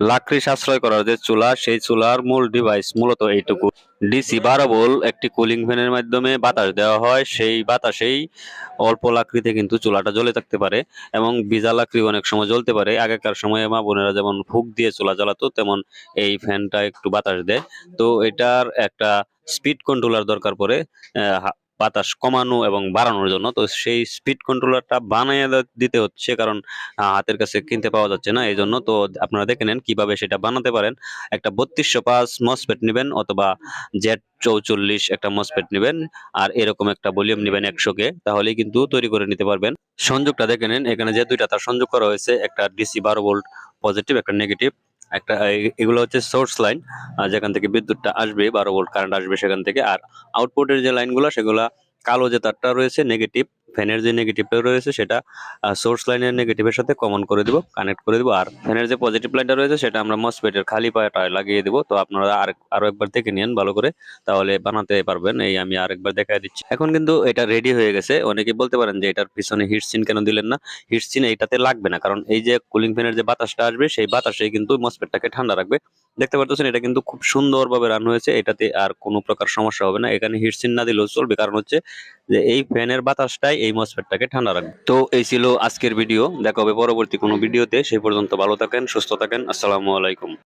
লাকড়ি সাশ্রয় করার যে চুলা, সেই চুলার মূল ডিভাইস মূলত এইটুকু। ডিসি বারো ভোল একটি কুলিং ফ্যানের মাধ্যমে বাতাস দেওয়া হয়। সেই বাতাসেই অল্প লাকড়িতে কিন্তু চুলাটা জ্বলে থাকতে পারে এবং বিজা লাকড়ি অনেক সময় জ্বলতে পারে। আগেকার সময়ে মা বোনেরা যেমন ফুক দিয়ে চুলা জ্বালাতো, তেমন এই ফ্যানটা একটু বাতাস দেয়। তো এটার একটা স্পিড কন্ট্রোলার দরকার পড়ে বাতাস কমানো এবং বাড়ানোর জন্য। তো সেই স্পিড কন্ট্রোলারটা বানিয়ে দিতে হচ্ছে কারণ হাতের কাছে কিনতে পাওয়া যাচ্ছে না এই জন্য। তো আপনারা দেখে নেন কীভাবে সেটা বানাতে পারেন। একটা বত্রিশশো পাঁচ মসপেট নেবেন অথবা জেড চৌচল্লিশ একটা মসপেট নেবেন আর এরকম একটা ভলিউম নেবেন একশো কে তাহলেই কিন্তু তৈরি করে নিতে পারবেন। সংযোগটা দেখে নেন। এখানে যে দুইটা তার সংযোগ করা হয়েছে, একটা ডিসি বারো ভোল্ট পজিটিভ একটা নেগেটিভ একটা এগুলো হচ্ছে সোর্স লাইন যেখান থেকে বিদ্যুৎটা আসবে, বারো ভোল্ট কারেন্ট আসবে সেখান থেকে। আর আউটপুটের যে লাইনগুলো সেগুলা কালো যে তারটা রয়েছে নেগেটিভ ফ্যানের যে নেগেটিভটা রয়েছে সেটা সোর্স লাইনের নেগেটিভের সাথে কমন করে দিব কানেক্ট করে দিব। আর ফ্যানের যে পজিটিভ লাইনটা রয়েছে সেটা আমরা মসপেটের খালি পায়াটা লাগিয়ে দিব। তো আপনারা আর আরও একবার দেখে নিন ভালো করে, তাহলে বানাতে পারবেন। এই আমি আরেকবার দেখাই দিচ্ছি। এখন কিন্তু এটা রেডি হয়ে গেছে। অনেকে বলতে পারেন যে এটার পিছনে হিটসিন কেন দিলেন না? হিটসিন এইটাতে লাগবে না। কারণ এই যে কুলিং ফ্যানের যে বাতাসটা আসবে, সেই বাতাসে কিন্তু মসপেটটাকে ঠান্ডা রাখবে। দেখতে পারতেছেন, এটা কিন্তু খুব সুন্দরভাবে রান হয়েছে। এটাতে আর কোনো প্রকার সমস্যা হবে না। এখানে হিটসিন না দিলেও চলবে। কারণ হচ্ছে যে এই ফ্যানের বাতাসটাই এই মসফেটটাকে ঠান্ডা রাখবে। তো এই ছিল আজকের ভিডিও দেখা হবে পরবর্তী কোনো ভিডিওতে সেই পর্যন্ত ভালো থাকেন, সুস্থ থাকেন। আসসালামু আলাইকুম।